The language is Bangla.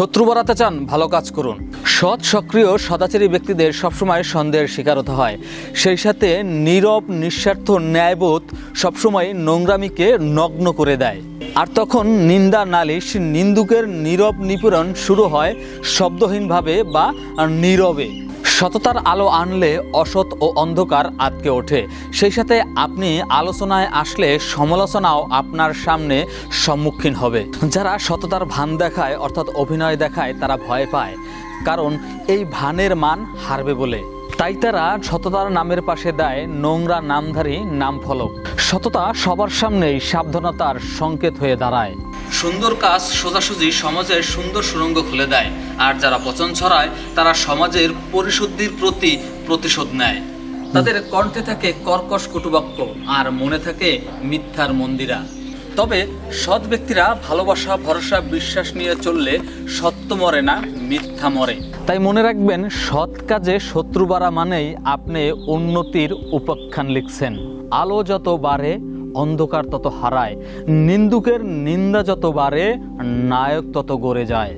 শত্রু বাড়াতে চান, ভালো কাজ করুন। সৎ, সক্রিয়, সদাচারী ব্যক্তিদের সবসময় সন্দেহের শিকার হতে হয়। সেই সাথে নীরব, নিঃস্বার্থ ন্যায়বোধ সবসময় নোংরামিকে নগ্ন করে দেয়। আর তখন নিন্দা, নালিশ, নিন্দুকের নীরব নিপীড়ন শুরু হয় শব্দহীনভাবে বা নীরবে। সততার আলো আনলে অসৎ ও অন্ধকার আটকে ওঠে। সেই সাথে আপনি আলোচনায় আসলে সমালোচনাও আপনার সামনে সম্মুখীন হবে। যারা সততার ভান দেখায়, অর্থাৎ অভিনয় দেখায়, তারা ভয় পায়। কারণ এই ভানের মান হারবে বলে। তাই তারা সততার নামের পাশে দেয় নোংরা নামধারী নাম ফলক সততা সবার সামনেই সাবধানতার সংকেত হয়ে দাঁড়ায়। সুন্দর কাজ সোজাসুজি সমাজের সুন্দর সুরঙ্গ খুলে দেয়। আর যারা পচন ছড়ায়, তারা সমাজের পরিশুদ্ধির প্রতি প্রতিশোধ নেয়। তাদের কণ্ঠে থাকে কর্কশ কটুবাক্য, আর মনে থাকে মিথ্যার মন্দিরা। তবে সৎ ব্যক্তিরা ভালোবাসা, ভরসা, বিশ্বাস নিয়ে চললে সত্য মরে না, মিথ্যা মরে। তাই মনে রাখবেন, সৎ কাজে শত্রু বাড়া মানেই আপনি উন্নতির উপাখ্যান লিখছেন। আলো যত বাড়ে অন্ধকার তত হারায় নিন্দুকের নিন্দা যত বাড়ে নায়ক তত গড়ে যায়।